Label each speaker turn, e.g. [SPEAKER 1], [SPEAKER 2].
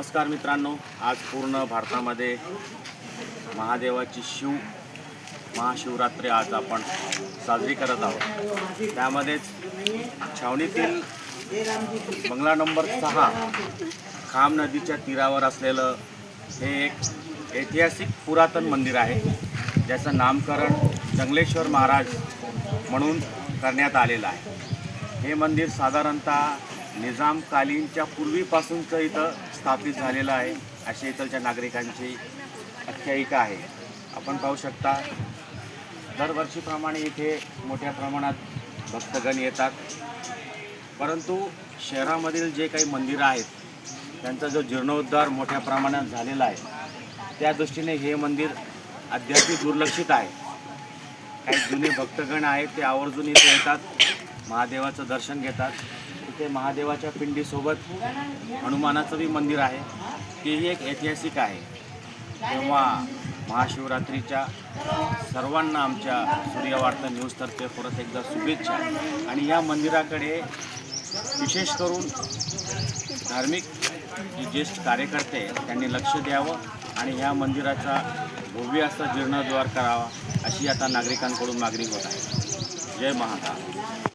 [SPEAKER 1] नमस्कार मित्रांनो आज पूर्ण भारतामध्ये महादेवाची शिव महाशिवरात्री आज आपण साजरी करत आहोत. त्यामध्येच छावणीतील बंगला नंबर सहा खाम नदीच्या तीरावर असलेलं हे एक ऐतिहासिक पुरातन मंदिर आहे. ज्याचं नामकरण जंगलेश्वर महाराज म्हणून करण्यात आलेलं आहे. हे मंदिर साधारणतः निजामकालीनच्या पूर्वीपासूनचं इथं स्थापित झालेलं आहे. अशी इथलच्या नागरिकांची आख्यायिका आहे. आपण पाहू शकता दरवर्षीप्रमाणे इथे मोठ्या प्रमाणात भक्तगण येतात. परंतु शहरामधील जे काही मंदिरं आहेत त्यांचा जो जीर्णोद्धार मोठ्या प्रमाणात झालेला आहे त्या दृष्टीने हे मंदिर अद्याप दुर्लक्षित आहे. काही जुने भक्तगण आहेत ते आवर्जून इथे येतात महादेवाचं दर्शन घेतात. ते महादेवाच्या पिंडीसोबत हनुमानाचं बी मंदिर आहे. तेही एक ऐतिहासिक आहे. तेव्हा महाशिवरात्रीच्या सर्वांना आमच्या सूर्यवार्ता न्यूजतर्फे परत एकदा शुभेच्छा. आणि या मंदिराकडे विशेष करून धार्मिक जे ज्येष्ठ कार्यकर्ते त्यांनी लक्ष द्यावं आणि ह्या मंदिराचा भव्य असा जीर्णोद्धार करावा अशी आता नागरिकांकडून मागणी होत आहे. जय महाकाल.